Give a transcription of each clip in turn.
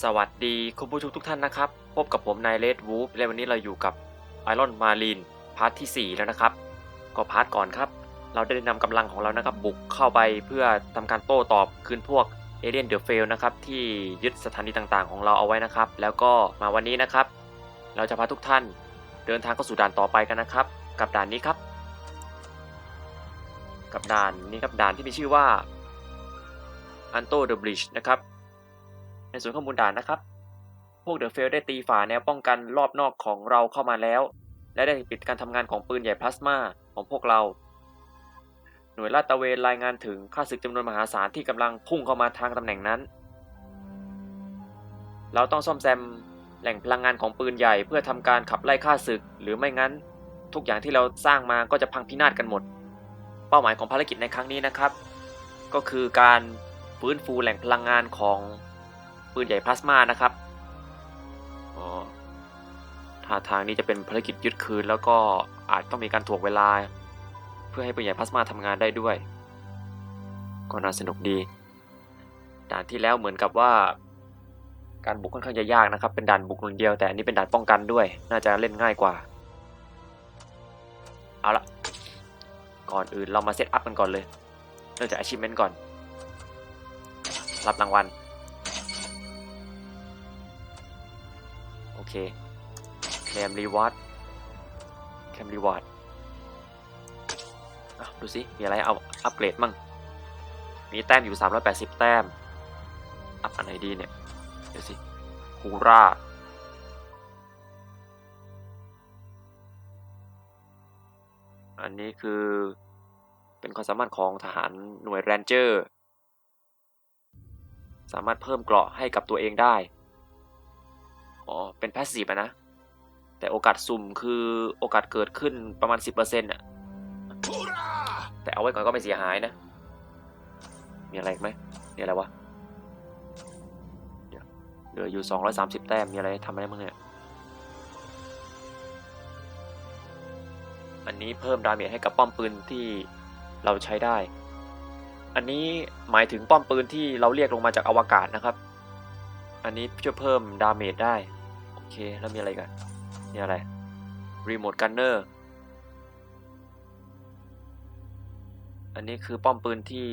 สวัสดีคุณผู้ชมทุกท่านนะครับ พบกับผมนายเลดวูฟและวันนี้เราอยู่กับไอรอนมารีนพาร์ทที่ 4 แล้วนะครับ ก็พาร์ทก่อนครับ เราได้นำกำลังของเรานะครับ บุกเข้าไปเพื่อทำการโต้ตอบคืนพวกเอเ e ียนเดอะเฟลนะครับที่ยึดสถานีต่างๆ ของเราเอาไว้นะครับ แล้วก็มาวันนี้นะครับ เราจะพาทุกท่านเดินทางเข้าสู่ด่านต่อไปกันนะครับ กับด่านนี้ครับ กับด่านนี้ครับด่านที่มีชื่อว่าอันโตเดอะบริดจ์นะครับ ในส่วนข้อมูลด่านนะครับ พวกเดอะเฟลได้ตีฝ่าแนวป้องกันรอบนอกของเราเข้ามาแล้ว และได้ปิดการทำงานของปืนใหญ่พลาสมาของพวกเรา หน่วยลาดตระเวนรายงานถึงข้าศึกจำนวนมหาศาลที่กำลังพุ่งเข้ามาทางตำแหน่งนั้น เราต้องซ่อมแซมแหล่งพลังงานของปืนใหญ่เพื่อทำการขับไล่ข้าศึก หรือไม่งั้น ทุกอย่างที่เราสร้างมาก็จะพังพินาศกันหมด เป้าหมายของภารกิจในครั้งนี้นะครับ ก็คือการฟื้นฟูแหล่งพลังงานของ ปืนใหญ่พลาสมานะครับอ๋อท่าทางนี้จะเป็นภารกิจยึดคืน แล้วก็อาจต้องมีการถ่วงเวลา เพื่อให้ปืนใหญ่พลาสมาทำงานได้ด้วย ก็น่าสนุกดีด่านที่แล้วเหมือนกับว่า การบุกค่อนข้างจะยากนะครับ เป็นด่านบุกหนึ่งเดียว แต่อันนี้เป็นด่านป้องกันด้วย น่าจะเล่นง่ายกว่า เอาละก่อนอื่นเรามาเซตอัพกันก่อนเลย เริ่มจาก achievement ก่อน รับรางวัล เคแคมรีวอร์ดแคมรีวอร์ดดูสิมีอะไรเอาอัปเกรดมั่ง มีแต้มอยู่ 380 แต้ม อัพอันไหนดีเนี่ย เดี๋ยวสิฮูราอันนี้คือเป็นความสามารถของทหารหน่วยแรนเจอร์ สามารถเพิ่มเกราะให้กับตัวเองได้ อ๋อ เป็นแพสซีฟอะนะ แต่โอกาสสุ่มคือโอกาสเกิดขึ้นประมาณ 10%อะแต่เอาไว้ก่อนก็ไม่เสียหายนะ มีอะไรอีกไหมมีอะไรวะเดี๋ยวเหลืออยู่ 230 แต้ม มีอะไรทำอะไรบ้างเนี่ย อันนี้เพิ่มดาเมจให้กับป้อมปืนที่เราใช้ได้ อันนี้หมายถึงป้อมปืนที่เราเรียกลงมาจากอวกาศนะครับ อันนี้ช่วยเพิ่มดาเมจได้ เค แล้วมีอะไรกันมีอะไร รีโมทกันเนอร์ อันนี้คือป้อมปืนที่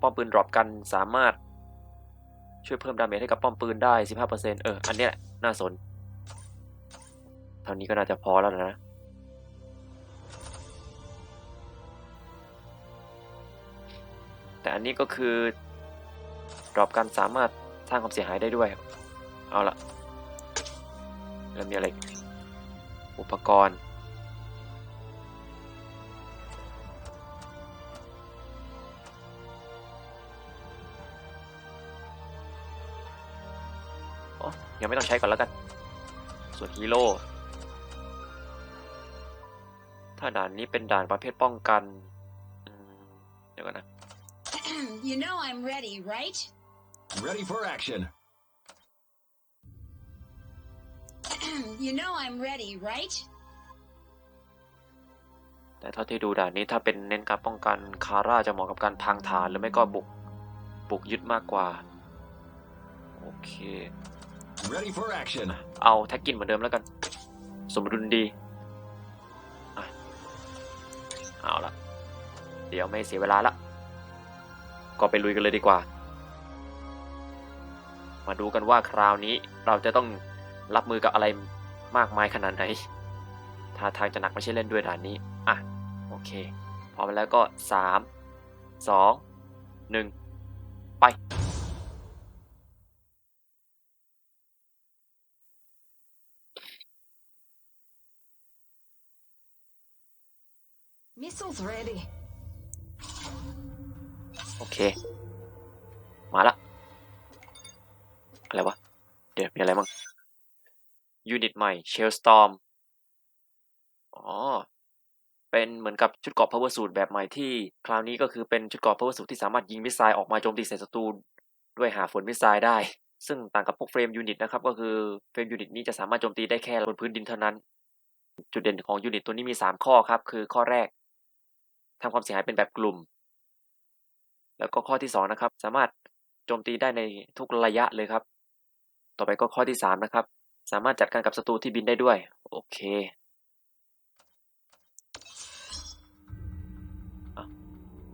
ป้อมปืนดรอปกันสามารถ ช่วยเพิ่มดาเมจให้กับป้อมปืนได้ 15%เออ อันเนี้ยน่าสน เท่านี้ก็น่าจะพอแล้วนะแต่อันนี้ก็คือดรอปกันสามารถสร้างความเสียหายได้ด้วย เอาละ แล้วมีอะไรอีกอุปกรณ์โอ้ยังไม่ต้องใช้ก่อนแล้วกัน ส่วนฮีโร่ ถ้าด่านนี้เป็นด่านประเภทป้องกันอืมเดี๋ยวก่อนนะ you know I'm ready, right? Ready for action. You know I'm ready, right? แต่เท่าที่ดูด่านนี้ถ้าเป็นเน้นการป้องกันคาร่าจะเหมาะกับการพังฐานหรือไม่ก็บุกบุกยึดมากกว่า โอเค Ready for action. เอาแท็กกินเหมือนเดิมแล้วกัน สมดุลดีอะเอาละเดี๋ยวไม่เสียเวลาละ ก็ไปลุยกันเลยดีกว่า มาดูกันว่าคราวนี้เราจะต้องรับมือกับอะไร มากมายขนาดไหนท่าทางจะหนักไม่ใช่เล่นด้วยด่านนี้ อะ โอเค พร้อมแล้วก็สามสองหนึ่งไป Missiles ready. โอเค มาละ อะไรวะ เดี๋ยวมีอะไรบ้าง ยูนิตใหม่ Shellstorm อ๋อ เป็นเหมือนกับชุดเกราะ Power Suit แบบใหม่ที่ คราวนี้ก็คือเป็นชุดเกราะ Power Suit ที่สามารถยิงมิสไซล์ออกมาโจมตีใส่ศัตรูด้วยหาฝนมิสไซล์ได้ ซึ่งต่างกับพวกเฟรมยูนิตนะครับ ก็คือเฟรมยูนิตนี้จะสามารถโจมตีได้แค่บนพื้นดินเท่านั้น จุดเด่นของยูนิตตัวนี้มี 3 ข้อครับ คือข้อแรกทำความเสียหายเป็นแบบกลุ่ม แล้วก็ข้อที่2นะครับ สามารถโจมตีได้ในทุกระยะเลยครับ ต่อไปก็ข้อที่สามนะครับ สามารถจัดการกับศัตรูที่บินได้ด้วย โอเคอะ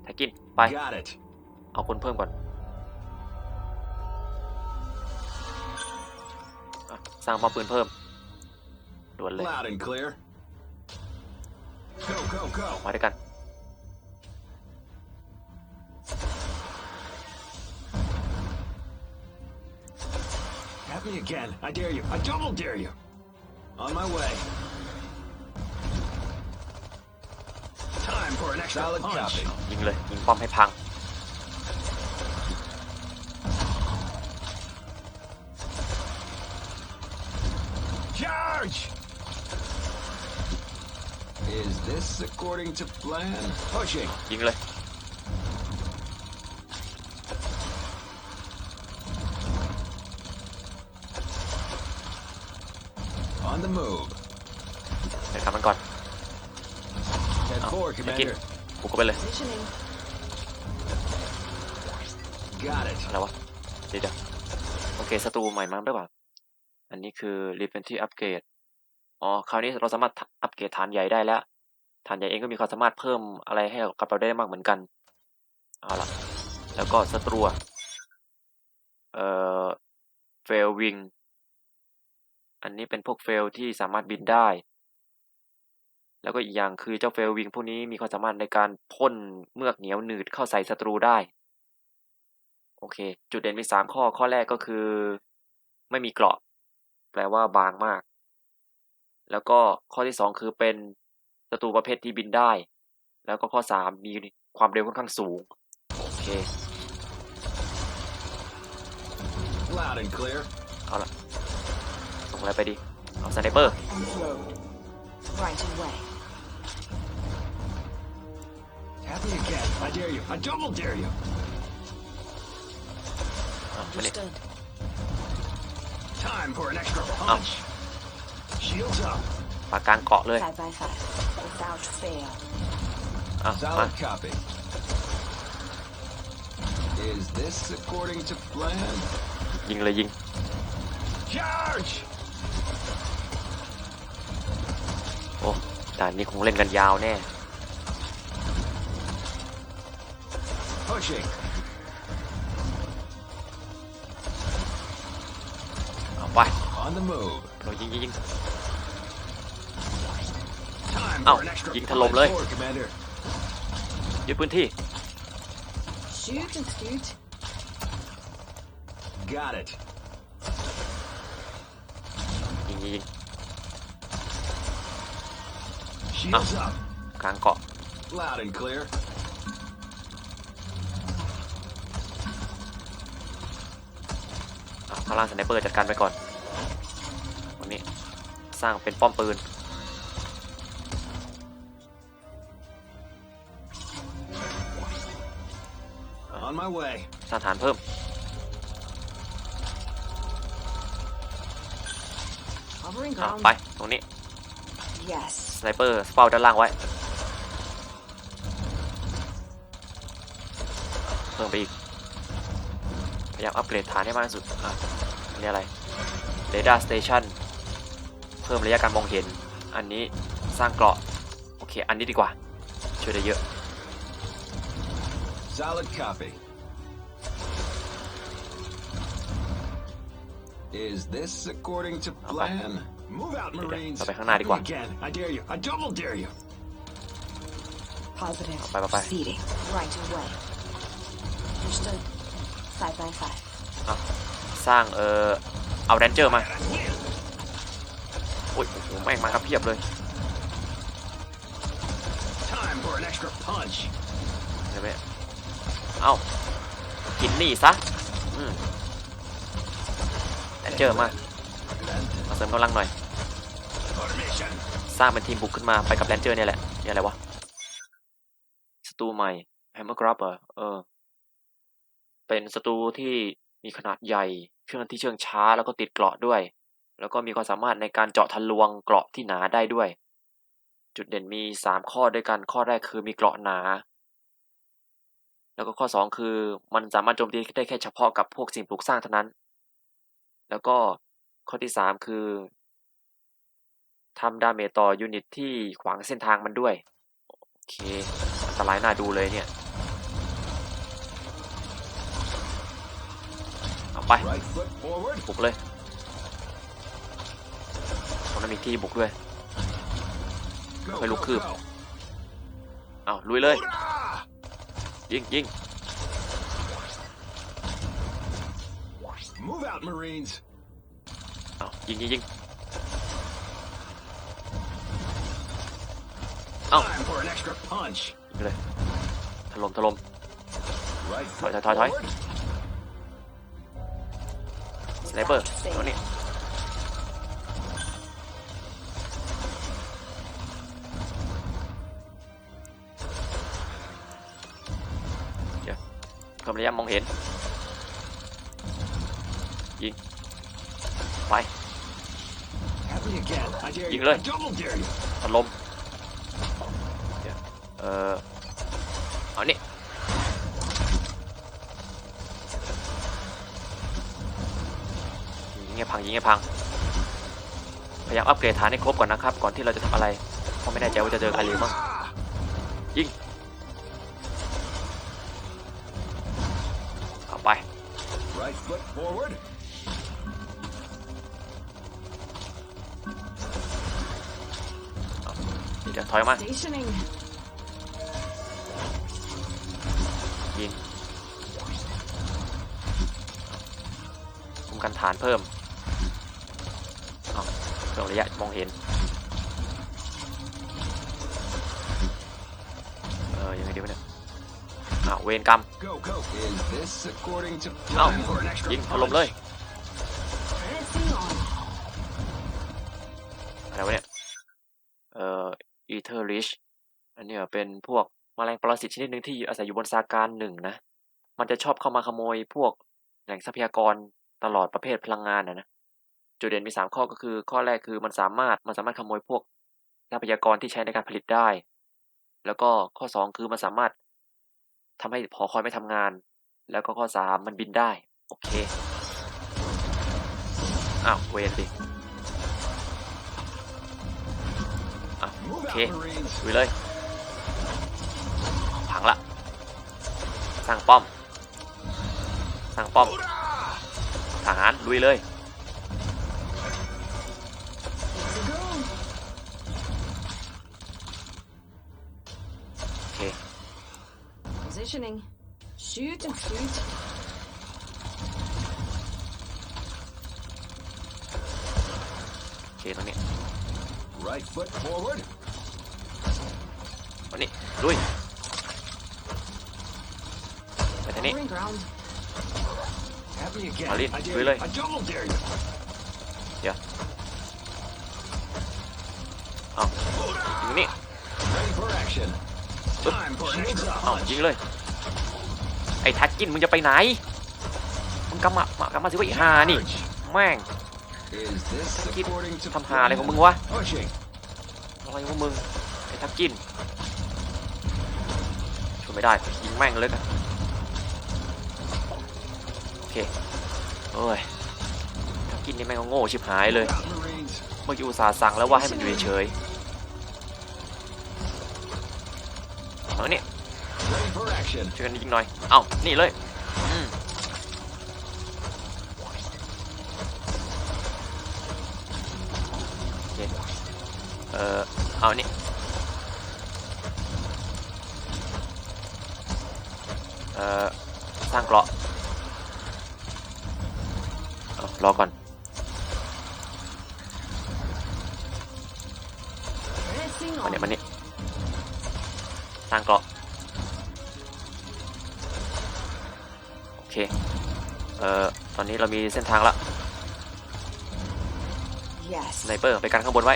แท็กกิน ไป Got it. เอาคนเพิ่มก่อนอะสร้างป้อมปืนเพิ่มด่วนเลย Loud and clear. Go, go, go. มาด้วยกัน Have me again. I dare you. I double dare you. On my way. Time for an extra Solid punch. copy. ยิงเลย ยิงป้อมให้พัง Charge! Is this according to plan? Pushing. ยิงเลย รูใหม่มาหรือเปล่า อันนี้คือรีเป็นที่อัปเกรดอ๋อ คราวนี้เราสามารถอัปเกรดฐานใหญ่ได้แล้ว ฐานใหญ่เองก็มีความสามารถเพิ่มอะไรให้กับเราได้มากเหมือนกัน เอาละแล้วก็ศัตรูอะเอ่อ เฟลวิง อันนี้เป็นพวกเฟลที่สามารถบินได้ แล้วก็อีกอย่างคือเจ้าเฟลวิงพวกนี้มีความสามารถในการพ่นเมือกเหนียวหนืดเข้าใส่ศัตรูได้ โอเค จุดเด่นมีสามข้อ ข้อแรกก็คือ ไม่มีเกราะ แปลว่าบางมาก แล้วก็ข้อที่สองคือเป็นศัตรูประเภทที่บินได้ แล้วก็ข้อสามมีความเร็วค่อนข้างสูง โอเค Loud and clear. เอาละส่งอะไรไปดี เอาสไนเปอร์ Unload. Right away. Have me again. I dare you. I double dare you. เอามานี่ Understood. Time for an extra punch. Shields up. ปากกลางเกาะเลย Five by five. Without fail. อะมา Solid copy. Is this according to plan? ยิงเลยยิง Charge! โอ้ด่านนี้คงเล่นกันยาวแน่ Pushing. On the move. เรายิงยิงยิง Time Ow, for an extra ยิง punch. ถล่มเลย Forward, Commander. ยึดพื้นที่ Shoot and scoot. Got it. ยิงยิงยิง Shields up. กลางเกาะ Loud and clear. อะข้างล่างสไนเปอร์จัดการไปก่อนตรง นี้สร้างเป็นป้อมปืน On my way. สร้างฐานเพิ่ม Hovering อะ ground. ไป ตรงนี้ Yes. สไนเปอร์เฝ้าด้านล่างไว้ เพิ่มไปอีก พยายามอัปเกรดฐานให้มากที่สุด อะอันนี้อะไรเรดาร์สเตชัน เพิ่มระยะการมองเห็น อันนี้สร้างเกราะโอเค อันนี้ดีกว่า ช่วยได้เยอะ Solid copy. Is this according to plan? Move out, Marines. เราไปข้างหน้าดีกว่า Have me Again. I dare you. I double dare you. Positive. Bye, bye, bye. Feeding. Right away. Understood. Five by five. อะสร้างเออเอาแรนเจอร์มา โอ้ยโอ้โหแม่งมาครับเพียบเลย Time for an extra punch. เห็นไหมเอ้ากินนี่ซะอืมแรนเจอร์มามาเสริมกำลังหน่อย Automation. สร้างเป็นทีมบุกขึ้นมาไปกับแรนเจอร์เนี่ยแหละนี่อะไรวะศัตรูใหม่แฮมเมอร์กรับเหรอเออ เป็นศัตรูที่มีขนาดใหญ่ เคลื่อนที่เชิงช้าแล้วก็ติดเกราะด้วย แล้วก็มีความสามารถในการเจาะทะลวงเกราะที่หนาได้ด้วย จุดเด่นมีสามข้อด้วยกัน ข้อแรกคือมีเกราะหนา แล้วก็ข้อสองคือมันสามารถโจมตีได้แค่เฉพาะกับพวกสิ่งปลูกสร้างเท่านั้น แล้วก็ข้อที่สามคือทำดาเมจต่อยูนิตที่ขวางเส้นทางมันด้วย โอเค อันตรายน่าดูเลยเนี่ย เอาไป Right foot forward. บุกเลย ตรงนั้นมีที่บุกด้วย Go, Phải go, lục khử. go. เอาลุยเลย Hoorah! ยิงยิง Move out, Marines. เอายิงยิงยิง Oh. Time for an extra punch. ยิงเลยถล่มถล่ม Right Thôi, foot thôi, thôi, thôi. forward. สไนเปอร์ตรงนี้ เพิ่มระยะมองเห็น ยิง ไป ยิงเลย I double dare you. ถล่มเออเอานี่ยิงให้พังยิงให้พัง พยายามอัปเกรดฐานให้ครบก่อนนะครับ ก่อนที่เราจะทำอะไร เพราะไม่แน่ใจว่าจะเจอใครหรือมั้ง Ah! ยิง forward. เดี๋ยวถอยมา Stationing. ยิงคุมกันฐานเพิ่มเอาเพิ่มระยะมองเห็น เออยังไงดีวะเนี่ยอ้าว เวรกรรม Go, go. Is this according to เอ้า Time for an extra ยิงถล่มเลย Pressing on. อะไรวะเนี่ย เอ่ออีเทอร์ริชอันเนี้ยเป็นพวกแมลงปรสิตชนิดหนึ่งที่อาศัยอยู่บนซาการหนึ่งนะ มันจะชอบเข้ามาขโมยพวกแหล่งทรัพยากรตลอดประเภทพลังงานนะนะจุดเด่นมีสามข้อก็คือข้อแรกคือมันสามารถมันสามารถขโมยพวกทรัพยากรที่ใช้ในการผลิตได้ แล้วก็ข้อสองคือมันสามารถ ทำให้หอคอยไม่ทำงาน แล้วก็ข้อสามมันบินได้ โอเค อ้าว เวรดิอ้าว Move โอเคลุยเลย พังละสร้างป้อมสร้างป้อม ทหารลุยเลย Positioning. Shoot and shoot. โอเคตรงนี้ Right foot forward. ตรงนี้ ลุย ไปทางนี้ Covering ground. Have me again. Marine, I dare really? you. I double dare you. เอายิงนี่ Ready for action. Time for an extra เอา punch. ยิงเลย ไอ้ทักกินมึงจะไปไหน มึงกำมามากำมาสิว่าอีห่านี่ Charge. แม่ง Is this Keep- according to ทำหาอะไรของมึง plan? วะ Pushing. อะไรของมึง ไอ้ทักกินช่วยไม่ได้ยิงแม่งเลยกันโอเคเอ้ยทักกินนี่แม่งก็โง่ชิบหายเลย Move out, Marines. เมื่อกี้อุตส่าห์สั่งแล้วว่าให้มันอยู่เฉยๆเอาเนี่ย Ready for action. ช่วยกันยิงหน่อย เอ้า นี่เลยอเออเอานี่เอ่อสร้างเกราะเอรอก่อน เรามีเส้นทางละ Yes. สไนเปอร์ไปกันข้างบนไว้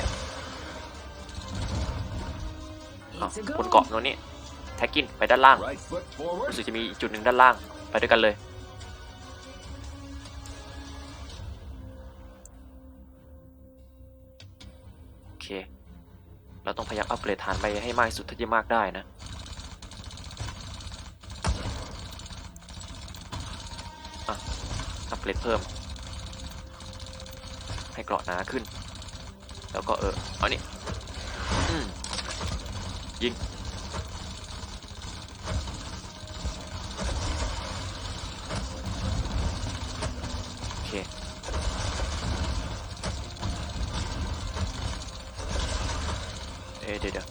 อ้าว It's a go. บนเกาะตรงนี้แท็กกินไปด้านล่าง Right foot forward. รู้สึกจะมีอีกจุดหนึ่งด้านล่างไปด้วยกันเลย โอเค เราต้องพยายามอัปเกรดฐานไปให้มากที่สุดเท่าที่มากได้นะ อะอัปเกรดเพิ่ม ให้เกราะหนาขึ้น แล้วก็เออเอานี่อืมยิงโอเคเอ๊ะเดี๋ยวเดี๋ยว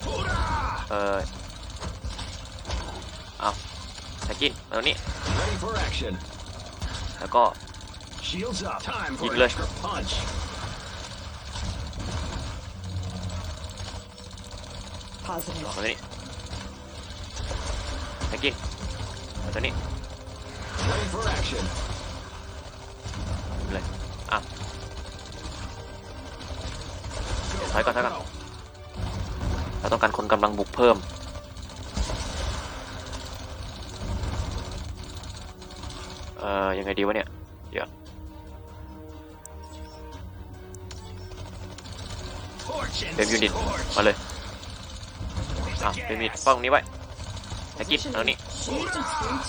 เออเอาแท็กกินมาตรงนี้ Ready for action. แล้วก็ Shields up. Time for an English. extra punch. ลอง Positive. มาตัวนี้แท็กกินมาตัวนี้ Ready for action. เลยอะถอยก่อนถอยก่อนเราต้องการคนกำลังบุกเพิ่มเอ่อยังไงดีวะเนี่ย เดี๋ยว เต็มยูนิต scorch. มาเลยอะเต็มยูนิตป้องนี้ไว้แท็กกินมาตรงนี้ Shoot and scoot.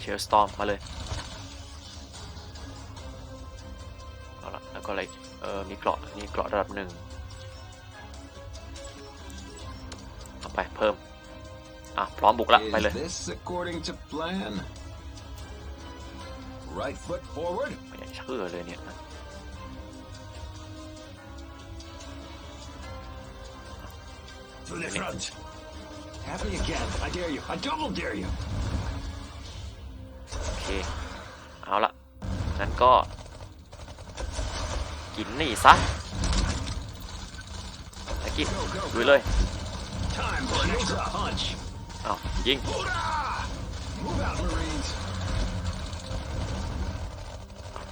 เชลสตอมมาเลยเอาละแล้วก็อะไรเออมีเกราะนี่เกราะระดับหนึ่งเอาไปเพิ่มอะพร้อมบุกละไปเลย Is this according to plan? Right foot forward. ไม่อยากเชื่อเลยเนี่ย To the front. Happy again. I dare you. I double dare you. โอเค เอาละงั้นก็ กินนี่ซะตะกิน Go, go, ลุย go. เลย Time for an extra punch. เอายิง Hoorah! Move out, Marines.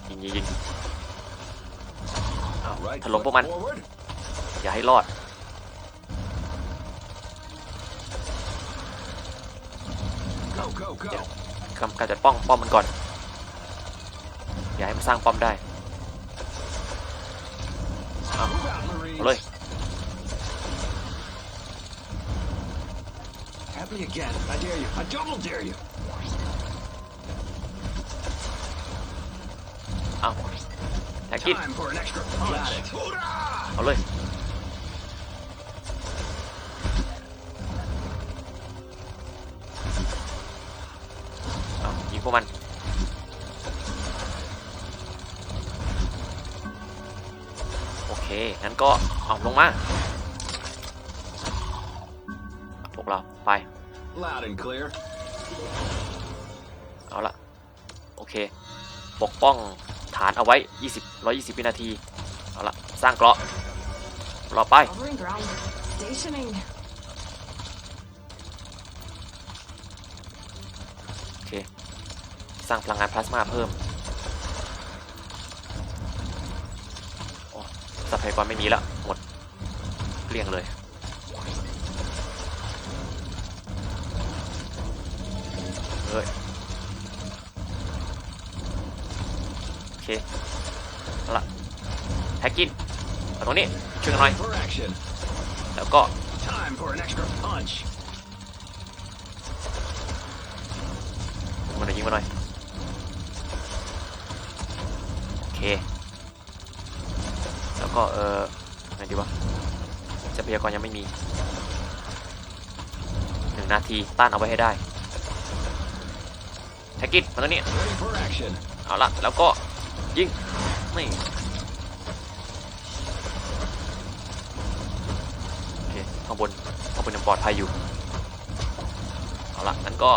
ยิงยิงยิงเอา Right ถล่ม foot พวกมัน forward. อย่าให้รอด Go, go, go. กำการจัดป้องป้อมมันก่อน อย่าให้มันสร้างป้อมได้ Move out, Marines. เอาเลย Happy again. I dare you. I double dare you. เอาแท็กกิน Time for an extra punch. Got it. Hoorah! เอาเลย ก็เอาลงมาพวกเราไป Loud and clear. เอาละโอเค ปกป้องฐานเอาไว้ 20 120 วินาที เอาละสร้างเกราะรอไป Covering ground. Stationing. โอเค สร้างพลังงานพลาสมาเพิ่ม โอ้ ทรัพยากรไม่มีแล้วหมดเกลี้ยงเลยเฮ้ยโอเคเอาละแท็กกินมาตรงนี้ช่วยกันหน่อย For action. แล้วก็ Time for an extra punch. มาหน่อยยิงมาหน่อย โอเค แล้วก็เออไงดีวะทรัพยากรยังไม่มีหนึ่งนาทีต้านเอาไว้ให้ได้แท็กกินมาตรงนี้ Ready for action. เอาละแล้วก็ยิงนี่โอเคข้างบนข้างบนยังปลอดภัยอยู่เอาละนั้นก็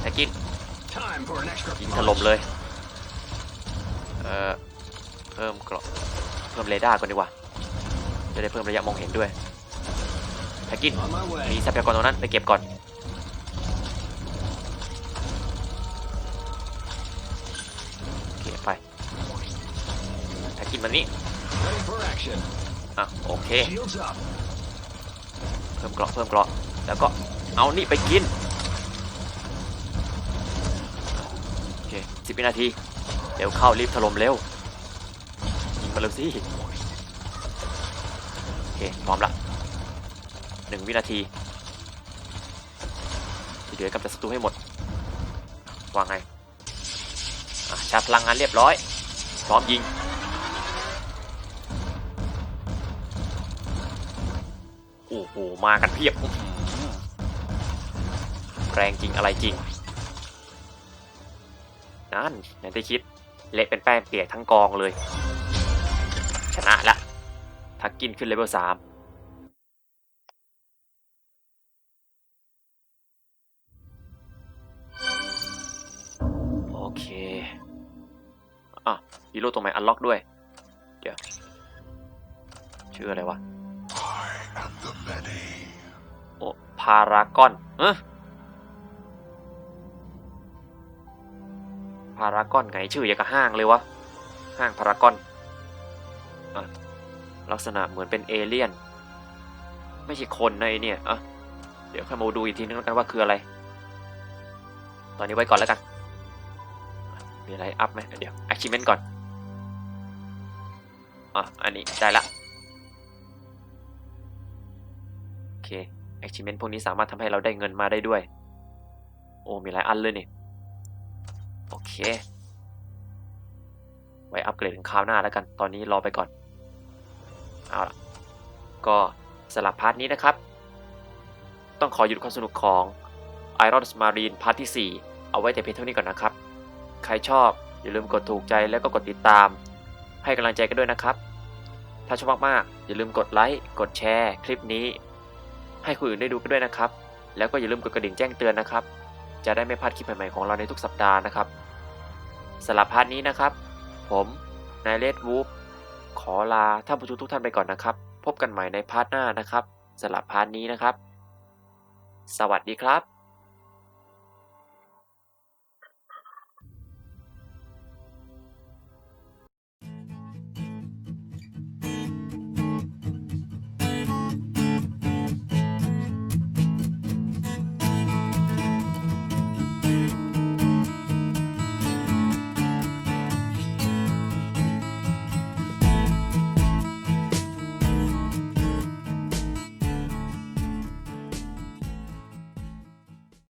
แท็กกิน Time for an extra ยิง punch. ถล่มเลยเอ่อเพิ่มเกราะเพิ่มเรดาร์ก่อนดีกว่า จะได้เพิ่มระยะมองเห็นด้วยแพ็กกิน On my มี way. ทรัพยากรตรงนั้นไปเก็บก่อนโอเคไปแพ็กกินมันนี้ Ready for action. อะโอเค Shields up. เพิ่มเกราะเพิ่มเกราะแล้วก็เอานี่ไปกินโอเคสิบวินาทีเร็วเข้ารีบถล่มเร็ว ยิงมาเร็วสิโอเคพร้อมละหนึ่งวินาทีที่เหลือกำจัดศัตรูให้หมดวว่าไงชาร์จพลังงานเรียบร้อย พร้อมยิง โอ้โห มากันเพียบ แรงจริงอะไรจริง นั่นอย่างที่คิด เละเป็นแป้งเปียกทั้งกองเลย ชนะละทักกินขึ้นเลเวลสามโอเค อะฮีโร่ตัวใหม่อันล็อกด้วย เดี๋ยว ชื่ออะไรวะ โอ้ พารากอนเอะพารากอนไงชื่ออย่างกับห้างเลยวะ ห้างพารากอนอะ ลักษณะเหมือนเป็นเอเลี่ยน ไม่ใช่คนนะไอเนี่ยอะเดี๋ยวค่อยมาดูอีกทีนึงแล้วกันว่าคืออะไร ตอนนี้ไว้ก่อนแล้วกัน มีอะไรอัพไหมเดี๋ยว achievement ก่อน อะ อันนี้ได้ละ โอเค achievement พวกนี้สามารถทำให้เราได้เงินมาได้ด้วย โอ้ มีหลายอันเลยนี่ โอเค ไว้อัปเกรดถึงคราวหน้าแล้วกัน ตอนนี้รอไปก่อน เอาล่ะ ก็สำหรับพาร์ทนี้นะครับ ต้องขอหยุดความสนุกของ Iron Marine พาร์ทที่ 4 เอาไว้แต่เพียงเท่านี้ก่อนนะครับ ใครชอบอย่าลืมกดถูกใจแล้วก็กดติดตาม ให้กำลังใจกันด้วยนะครับ ถ้าชอบมากๆอย่าลืมกดไลค์กดแชร์ คลิปนี้ ให้คนอื่นได้ดูกันด้วยนะครับ แล้วก็อย่าลืมกดกระดิ่งแจ้งเตือนนะครับ จะได้ไม่พลาดคลิปใหม่ๆของเราในทุกสัปดาห์นะครับสำหรับพาร์ทนี้นะครับ ผมนายเลดวูฟ ขอลาท่านผู้ชมทุกท่านไปก่อนนะครับ พบกันใหม่ในพาร์ทหน้านะครับสำหรับพาร์ทนี้นะครับ สวัสดีครับ